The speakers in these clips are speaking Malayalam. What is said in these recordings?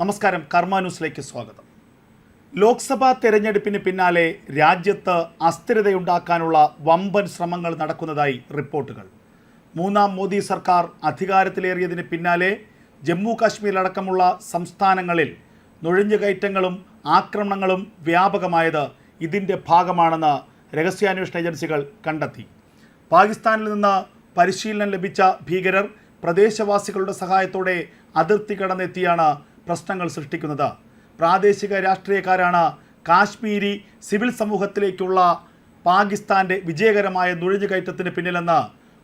നമസ്കാരം കർമ്മ ന്യൂസിലേക്ക് സ്വാഗതം. ലോക്സഭാ തെരഞ്ഞെടുപ്പിന് പിന്നാലെ രാജ്യത്ത് അസ്ഥിരതയുണ്ടാക്കാനുള്ള വമ്പൻ ശ്രമങ്ങൾ നടക്കുന്നതായി റിപ്പോർട്ടുകൾ. മൂന്നാം മോദി സർക്കാർ അധികാരത്തിലേറിയതിന് പിന്നാലെ ജമ്മു കാശ്മീരിലടക്കമുള്ള സംസ്ഥാനങ്ങളിൽ നുഴഞ്ഞുകയറ്റങ്ങളും ആക്രമണങ്ങളും വ്യാപകമായത് ഇതിന്റെ ഭാഗമാണെന്ന് രഹസ്യാന്വേഷണ ഏജൻസികൾ കണ്ടെത്തി. പാകിസ്ഥാനിൽ നിന്ന് പരിശീലനം ലഭിച്ച ഭീകരർ പ്രദേശവാസികളുടെ സഹായത്തോടെ അതിർത്തി കടന്നെത്തിയാണ് പ്രശ്നങ്ങൾ സൃഷ്ടിക്കുന്നത്. പ്രാദേശിക രാഷ്ട്രീയക്കാരാണ് കാശ്മീരി സിവിൽ സമൂഹത്തിലേക്കുള്ള പാകിസ്ഥാന്റെ വിജയകരമായ നുഴഞ്ഞുകയറ്റത്തിന് പിന്നിലെന്ന്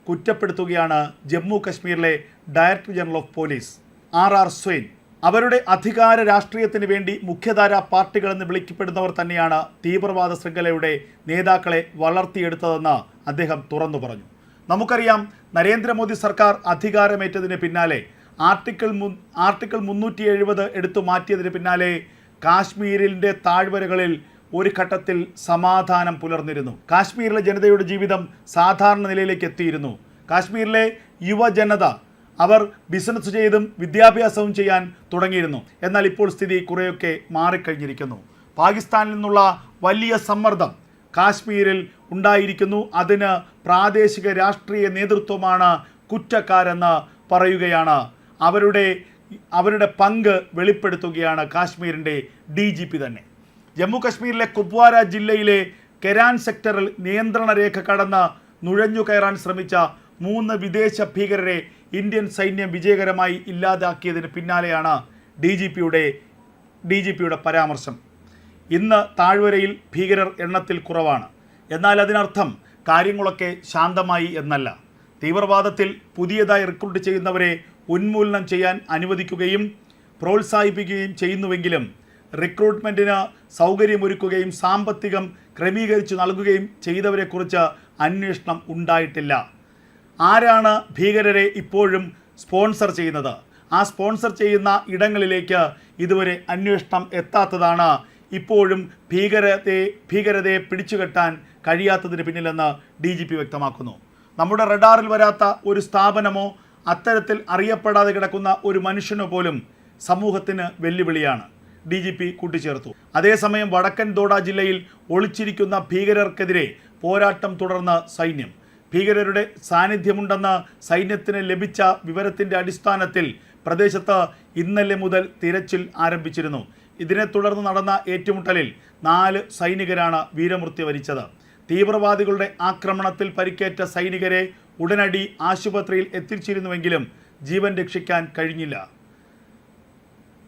കുറ്റപ്പെടുത്തുകയാണ് ജമ്മു കശ്മീരിലെ director general of police. R R Swain അവരുടെ അധികാര രാഷ്ട്രീയത്തിന് വേണ്ടി മുഖ്യധാര പാർട്ടികളെന്ന് വിളിക്കപ്പെടുന്നവർ തന്നെയാണ് തീവ്രവാദ ശൃംഖലയുടെ നേതാക്കളെ വളർത്തിയെടുത്തതെന്ന് അദ്ദേഹം തുറന്നു പറഞ്ഞു. നമുക്കറിയാം നരേന്ദ്രമോദി സർക്കാർ അധികാരമേറ്റതിന് പിന്നാലെ ആർട്ടിക്കിൾ മു ആർട്ടിക്കിൾ മുന്നൂറ്റി എഴുപത് എടുത്തു മാറ്റിയതിന് പിന്നാലെ കാശ്മീരിന്റെ താഴ്വരകളിൽ ഒരു ഘട്ടത്തിൽ സമാധാനം പുലർന്നിരുന്നു. കാശ്മീരിലെ ജനതയുടെ ജീവിതം സാധാരണ നിലയിലേക്ക് എത്തിയിരുന്നു. കാശ്മീരിലെ യുവജനത അവർ ബിസിനസ് ചെയ്തും വിദ്യാഭ്യാസവും ചെയ്യാൻ തുടങ്ങിയിരുന്നു. എന്നാൽ ഇപ്പോൾ സ്ഥിതി കുറേയൊക്കെ മാറിക്കഴിഞ്ഞിരിക്കുന്നു. പാകിസ്ഥാനിൽ നിന്നുള്ള വലിയ സമ്മർദ്ദം കാശ്മീരിൽ ഉണ്ടായിരിക്കുന്നു. അതിന് പ്രാദേശിക രാഷ്ട്രീയ നേതൃത്വമാണ് കുറ്റക്കാരെന്ന് പറയുകയാണ് അവരുടെ അവരുടെ പങ്ക് വെളിപ്പെടുത്തുകയാണ് കാശ്മീരിന്റെ ഡി ജി പി തന്നെ. ജമ്മു കശ്മീരിലെ കുപ്വാര ജില്ലയിലെ കെരാൻ സെക്ടറിൽ നിയന്ത്രണ രേഖ കടന്ന് നുഴഞ്ഞു കയറാൻ ശ്രമിച്ച മൂന്ന് വിദേശ ഭീകരരെ ഇന്ത്യൻ സൈന്യം വിജയകരമായി ഇല്ലാതാക്കിയതിന് പിന്നാലെയാണ് ഡി ജി പിയുടെ ഡി ജി പിയുടെ പരാമർശം. ഇന്ന് താഴ്വരയിൽ ഭീകരർ എണ്ണത്തിൽ കുറവാണ്. എന്നാൽ അതിനർത്ഥം കാര്യങ്ങളൊക്കെ ശാന്തമായി എന്നല്ല. തീവ്രവാദത്തിൽ പുതിയതായി റിക്രൂട്ട് ചെയ്യുന്നവരെ ഉന്മൂലനം ചെയ്യാൻ അനുവദിക്കുകയും പ്രോത്സാഹിപ്പിക്കുകയും ചെയ്യുന്നുവെങ്കിലും റിക്രൂട്ട്മെന്റിന് സൗകര്യമൊരുക്കുകയും സാമ്പത്തികം ക്രമീകരിച്ചു നൽകുകയും ചെയ്തവരെക്കുറിച്ച് അന്വേഷണം ഉണ്ടായിട്ടില്ല. ആരാണ് ഭീകരരെ ഇപ്പോഴും സ്പോൺസർ ചെയ്യുന്നത്? ആ സ്പോൺസർ ചെയ്യുന്ന ഇടങ്ങളിലേക്ക് ഇതുവരെ അന്വേഷണം എത്താത്തതാണ് ഇപ്പോഴും ഭീകരതയെ ഭീകരതയെ പിടിച്ചുകെട്ടാൻ കഴിയാത്തതിന് പിന്നിലെന്ന് ഡി വ്യക്തമാക്കുന്നു. നമ്മുടെ റഡാറിൽ വരാത്ത ഒരു സ്ഥാപനമോ അത്തരത്തിൽ അറിയപ്പെടാതെ കിടക്കുന്ന ഒരു മനുഷ്യന് പോലും സമൂഹത്തിന് വെല്ലുവിളിയാണ്. ഡി ജി പി കൂട്ടിച്ചേർത്തു. അതേസമയം വടക്കൻ ദോഡ ജില്ലയിൽ ഒളിച്ചിരിക്കുന്ന ഭീകരർക്കെതിരെ പോരാട്ടം തുടർന്ന് സൈന്യം. ഭീകരരുടെ സാന്നിധ്യമുണ്ടെന്ന് സൈന്യത്തിന് ലഭിച്ച വിവരത്തിന്റെ അടിസ്ഥാനത്തിൽ പ്രദേശത്ത് ഇന്നലെ മുതൽ തിരച്ചിൽ ആരംഭിച്ചിരുന്നു. ഇതിനെ തുടർന്ന് നടന്ന ഏറ്റുമുട്ടലിൽ നാല് സൈനികരാണ് വീരമൃത്യു വരിച്ചത് തീവ്രവാദികളുടെ ആക്രമണത്തിൽ പരിക്കേറ്റ സൈനികരെ ഉടനടി ആശുപത്രിയിൽ എത്തിച്ചിരുന്നുവെങ്കിലും ജീവൻ രക്ഷിക്കാൻ കഴിഞ്ഞില്ല.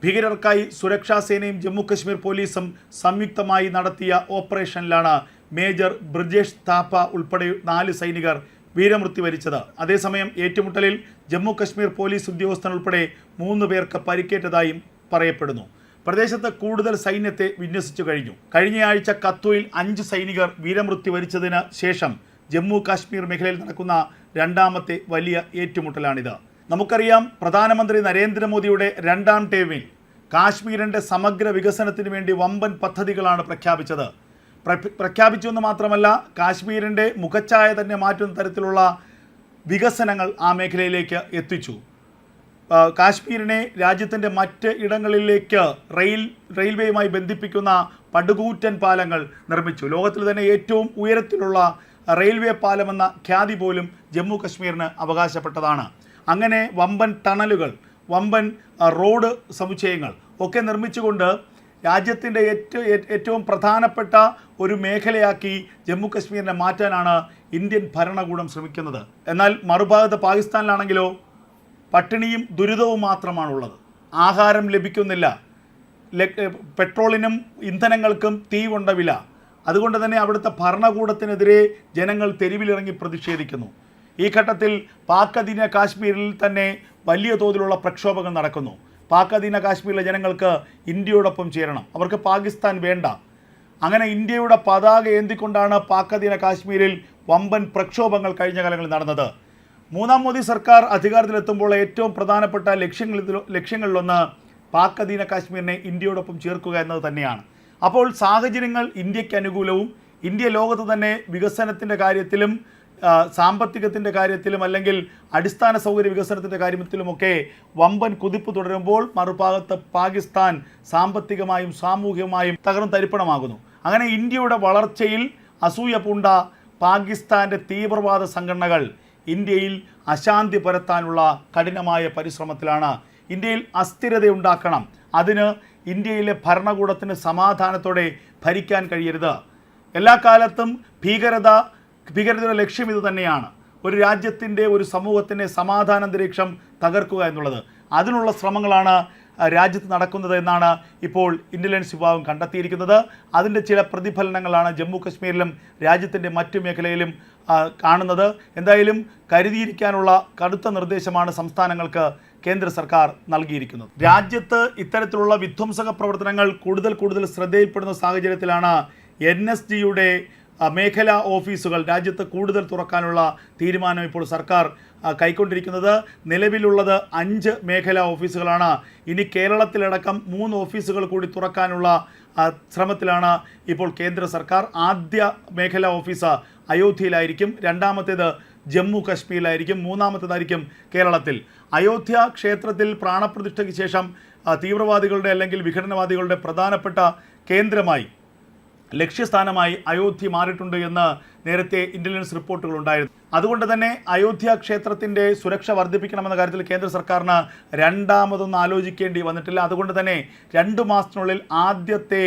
ഭീകരർക്കായി സുരക്ഷാസേനയും ജമ്മു കശ്മീർ പോലീസും സംയുക്തമായി നടത്തിയ ഓപ്പറേഷനിലാണ് മേജർ ബ്രിജേഷ് താപ്പ ഉൾപ്പെടെ നാല് സൈനികർ വീരമൃത്യു വരിച്ചത്. അതേസമയം ഏറ്റുമുട്ടലിൽ ജമ്മു കശ്മീർ പോലീസ് ഉദ്യോഗസ്ഥൻ ഉൾപ്പെടെ മൂന്ന് പേർക്ക് പരിക്കേറ്റതായും പറയപ്പെടുന്നു. പ്രദേശത്ത് കൂടുതൽ സൈന്യത്തെ വിന്യസിച്ചു കഴിഞ്ഞു. കഴിഞ്ഞയാഴ്ച കത്തുയിൽ അഞ്ച് സൈനികർ വീരമൃത്യു വരിച്ചതിന് ശേഷം ജമ്മു കാശ്മീർ മേഖലയിൽ നടക്കുന്ന രണ്ടാമത്തെ വലിയ ഏറ്റുമുട്ടലാണിത്. നമുക്കറിയാം പ്രധാനമന്ത്രി നരേന്ദ്രമോദിയുടെ രണ്ടാം ടേമിൽ കാശ്മീരിന്റെ സമഗ്ര വികസനത്തിന് വേണ്ടി വമ്പൻ പദ്ധതികളാണ് പ്രഖ്യാപിച്ചത്. പ്ര- പ്രഖ്യാപിച്ചു എന്ന് മാത്രമല്ല കാശ്മീരിന്റെ മുഖച്ഛായ തന്നെ മാറ്റുന്ന തരത്തിലുള്ള വികസനങ്ങൾ ആ മേഖലയിലേക്ക് എത്തിച്ചു. കാശ്മീരിനെ രാജ്യത്തിന്റെ മറ്റ് ഇടങ്ങളിലേക്ക് റെയിൽ റെയിൽവേയുമായി ബന്ധിപ്പിക്കുന്ന പടുകൂറ്റൻ പാലങ്ങൾ നിർമ്മിച്ചു. ലോകത്തിൽ തന്നെ ഏറ്റവും ഉയരത്തിലുള്ള റെയിൽവേ പാലമെന്ന ഖ്യാതി പോലും ജമ്മു കശ്മീരിന് അവകാശപ്പെട്ടതാണ്. അങ്ങനെ വമ്പൻ ടണലുകൾ വമ്പൻ റോഡ് സമുച്ചയങ്ങൾ ഒക്കെ നിർമ്മിച്ചുകൊണ്ട് രാജ്യത്തിന്റെ ഏറ്റവും ഏറ്റവും പ്രധാനപ്പെട്ട ഒരു മേഖലയാക്കി ജമ്മു കശ്മീരിനെ മാറ്റാനാണ് ഇന്ത്യൻ ഭരണകൂടം ശ്രമിക്കുന്നത്. എന്നാൽ മറുഭാഗത്ത് പാകിസ്ഥാനിലാണെങ്കിലോ പട്ടിണിയും ദുരിതവും മാത്രമാണുള്ളത്. ആഹാരം ലഭിക്കുന്നില്ല. പെട്രോളിനും ഇന്ധനങ്ങൾക്കും തീ കൊണ്ട വില. അതുകൊണ്ട് തന്നെ അവിടുത്തെ ഭരണകൂടത്തിനെതിരെ ജനങ്ങൾ തെരുവിലിറങ്ങി പ്രതിഷേധിക്കുന്നു. ഈ ഘട്ടത്തിൽ പാക് അധീന കാശ്മീരിൽ തന്നെ വലിയ തോതിലുള്ള പ്രക്ഷോഭങ്ങൾ നടക്കുന്നു. പാക് അധീന കാശ്മീരിലെ ജനങ്ങൾക്ക് ഇന്ത്യയോടൊപ്പം ചേരണം. അവർക്ക് പാകിസ്ഥാൻ വേണ്ട. അങ്ങനെ ഇന്ത്യയുടെ പതാക ഏന്തിക്കൊണ്ടാണ് പാക് അധീന കാശ്മീരിൽ വമ്പൻ പ്രക്ഷോഭങ്ങൾ കഴിഞ്ഞ കാലങ്ങളിൽ നടന്നത്. മൂന്നാം മോദി സർക്കാർ അധികാരത്തിലെത്തുമ്പോൾ ഏറ്റവും പ്രധാനപ്പെട്ട ലക്ഷ്യങ്ങളിൽ ലക്ഷ്യങ്ങളിലൊന്ന് പാക് അധീന കാശ്മീരിനെ ഇന്ത്യയോടൊപ്പം ചേർക്കുക എന്നത് തന്നെയാണ്. അപ്പോൾ സാഹചര്യങ്ങൾ ഇന്ത്യയ്ക്ക് അനുകൂലവും ഇന്ത്യ ലോകത്ത് തന്നെ വികസനത്തിന്റെ കാര്യത്തിലും സാമ്പത്തികത്തിന്റെ കാര്യത്തിലും അല്ലെങ്കിൽ അടിസ്ഥാന സൗകര്യ വികസനത്തിന്റെ കാര്യത്തിലുമൊക്കെ വമ്പൻ കുതിപ്പ് തുടരുമ്പോൾ മറുഭാഗത്ത് പാകിസ്ഥാൻ സാമ്പത്തികമായും സാമൂഹികമായും തകർന്ന് തരിപ്പണമാകുന്നു. അങ്ങനെ ഇന്ത്യയുടെ വളർച്ചയിൽ അസൂയ പൂണ്ട പാകിസ്ഥാന്റെ തീവ്രവാദ സംഘടനകൾ ഇന്ത്യയിൽ അശാന്തി പരത്താനുള്ള കഠിനമായ പരിശ്രമത്തിലാണ്. ഇന്ത്യയിൽ അസ്ഥിരതയുണ്ടാക്കണം. അതിന് ഇന്ത്യയിലെ ഭരണകൂടത്തിന് സമാധാനത്തോടെ ഭരിക്കാൻ കഴിയരുത്. എല്ലാ കാലത്തും ഭീകരത ഭീകരതയുടെ ലക്ഷ്യം ഇത് തന്നെയാണ്. ഒരു രാജ്യത്തിന്റെ ഒരു സമൂഹത്തിന്റെ സമാധാന അന്തരീക്ഷം തകർക്കുക എന്നുള്ളത്. അതിനുള്ള ശ്രമങ്ങളാണ് രാജ്യത്ത് നടക്കുന്നത് എന്നാണ് ഇപ്പോൾ ഇന്റലിജൻസ് വിഭാഗം കണ്ടെത്തിയിരിക്കുന്നത്. അതിന്റെ ചില പ്രതിഫലനങ്ങളാണ് ജമ്മു കശ്മീരിലും രാജ്യത്തിന്റെ മറ്റു മേഖലയിലും കാണുന്നത്. എന്തായാലും കരുതിയിരിക്കാനുള്ള കടുത്ത നിർദ്ദേശമാണ് സംസ്ഥാനങ്ങൾക്ക് കേന്ദ്ര സർക്കാർ നൽകിയിരിക്കുന്നത്. രാജ്യത്ത് ഇത്തരത്തിലുള്ള വിധ്വംസക പ്രവർത്തനങ്ങൾ കൂടുതൽ കൂടുതൽ ശ്രദ്ധയിൽപ്പെടുന്ന സാഹചര്യത്തിലാണ് എൻ എസ് ജിയുടെ മേഖലാ ഓഫീസുകൾ രാജ്യത്ത് കൂടുതൽ തുറക്കാനുള്ള തീരുമാനം ഇപ്പോൾ സർക്കാർ കൈക്കൊണ്ടിരിക്കുന്നത്. നിലവിലുള്ളത് അഞ്ച് മേഖലാ ഓഫീസുകളാണ്. ഇനി കേരളത്തിലടക്കം മൂന്ന് ഓഫീസുകൾ കൂടി തുറക്കാനുള്ള ശ്രമത്തിലാണ് ഇപ്പോൾ കേന്ദ്ര സർക്കാർ. ആദ്യ മേഖലാ ഓഫീസ് അയോധ്യയിലായിരിക്കും രണ്ടാമത്തേത് ജമ്മു കശ്മീരിലായിരിക്കും മൂന്നാമത്തേതായിരിക്കും കേരളത്തിൽ. അയോധ്യ ക്ഷേത്രത്തിൽ പ്രാണപ്രതിഷ്ഠയ്ക്ക് ശേഷം തീവ്രവാദികളുടെ അല്ലെങ്കിൽ വിഘടനവാദികളുടെ പ്രധാനപ്പെട്ട കേന്ദ്രമായി ലക്ഷ്യസ്ഥാനമായി അയോധ്യ മാറിയിട്ടുണ്ട് എന്ന് നേരത്തെ ഇന്റലിജൻസ് റിപ്പോർട്ടുകൾ ഉണ്ടായിരുന്നു. അതുകൊണ്ട് തന്നെ അയോധ്യ ക്ഷേത്രത്തിന്റെ സുരക്ഷ വർദ്ധിപ്പിക്കണമെന്ന കാര്യത്തിൽ കേന്ദ്ര സർക്കാരിന് രണ്ടാമതൊന്നും ആലോചിക്കേണ്ടി വന്നിട്ടില്ല. അതുകൊണ്ട് തന്നെ രണ്ട് മാസത്തിനുള്ളിൽ ആദ്യത്തെ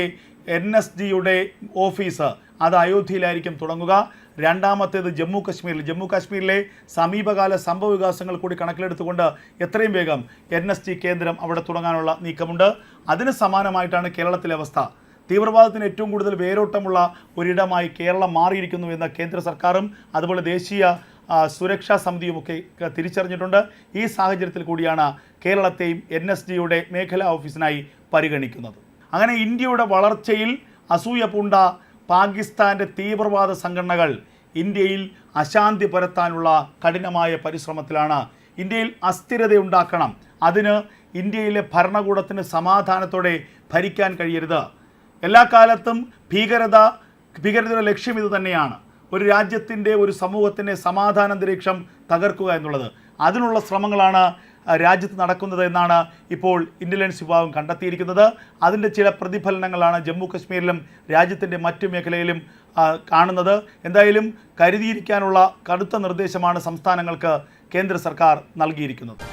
എൻ എസ് ജിയുടെ ഓഫീസ് അത് അയോധ്യയിലായിരിക്കും തുടങ്ങുക. രണ്ടാമത്തേത് ജമ്മു കാശ്മീരിൽ ജമ്മു കാശ്മീരിലെ സമീപകാല സംഭവ കൂടി കണക്കിലെടുത്തുകൊണ്ട് എത്രയും വേഗം എൻ കേന്ദ്രം അവിടെ തുടങ്ങാനുള്ള നീക്കമുണ്ട്. അതിന് സമാനമായിട്ടാണ് കേരളത്തിലെ അവസ്ഥ. തീവ്രവാദത്തിന് ഏറ്റവും കൂടുതൽ വേരോട്ടമുള്ള ഒരിടമായി കേരളം മാറിയിരിക്കുന്നു എന്ന കേന്ദ്ര സർക്കാരും അതുപോലെ ദേശീയ സുരക്ഷാ സമിതിയുമൊക്കെ തിരിച്ചറിഞ്ഞിട്ടുണ്ട്. ഈ സാഹചര്യത്തിൽ കൂടിയാണ് കേരളത്തെയും എൻ എസ് ഡിയുടെ മേഖലാ ഓഫീസിനായി പരിഗണിക്കുന്നത്. അങ്ങനെ ഇന്ത്യയുടെ വളർച്ചയിൽ അസൂയ പൂണ്ട പാകിസ്ഥാന്റെ തീവ്രവാദ സംഘടനകൾ ഇന്ത്യയിൽ അശാന്തി പരത്താനുള്ള കഠിനമായ പരിശ്രമത്തിലാണ്. ഇന്ത്യയിൽ അസ്ഥിരതയുണ്ടാക്കണം അതിന് ഇന്ത്യയിലെ ഭരണകൂടത്തിന് സമാധാനത്തോടെ ഭരിക്കാൻ കഴിയരുത്. എല്ലാ കാലത്തും ഭീകരത ഭീകരതയുടെ ലക്ഷ്യം ഇത് തന്നെയാണ്. ഒരു രാജ്യത്തിന്റെ ഒരു സമൂഹത്തിന്റെ സമാധാന അന്തരീക്ഷം തകർക്കുക എന്നുള്ളത്. അതിനുള്ള ശ്രമങ്ങളാണ് രാജ്യത്ത് നടക്കുന്നത് എന്നാണ് ഇപ്പോൾ ഇന്റലിജൻസ് വിഭാഗം കണ്ടെത്തിയിരിക്കുന്നത്. അതിന്റെ ചില പ്രതിഫലനങ്ങളാണ് ജമ്മു കശ്മീരിലും രാജ്യത്തിന്റെ മറ്റു മേഖലയിലും കാണുന്നത്. എന്തായാലും കരുതിയിരിക്കാനുള്ള കടുത്ത നിർദ്ദേശമാണ് സംസ്ഥാനങ്ങൾക്ക് കേന്ദ്ര സർക്കാർ നൽകിയിരിക്കുന്നത്.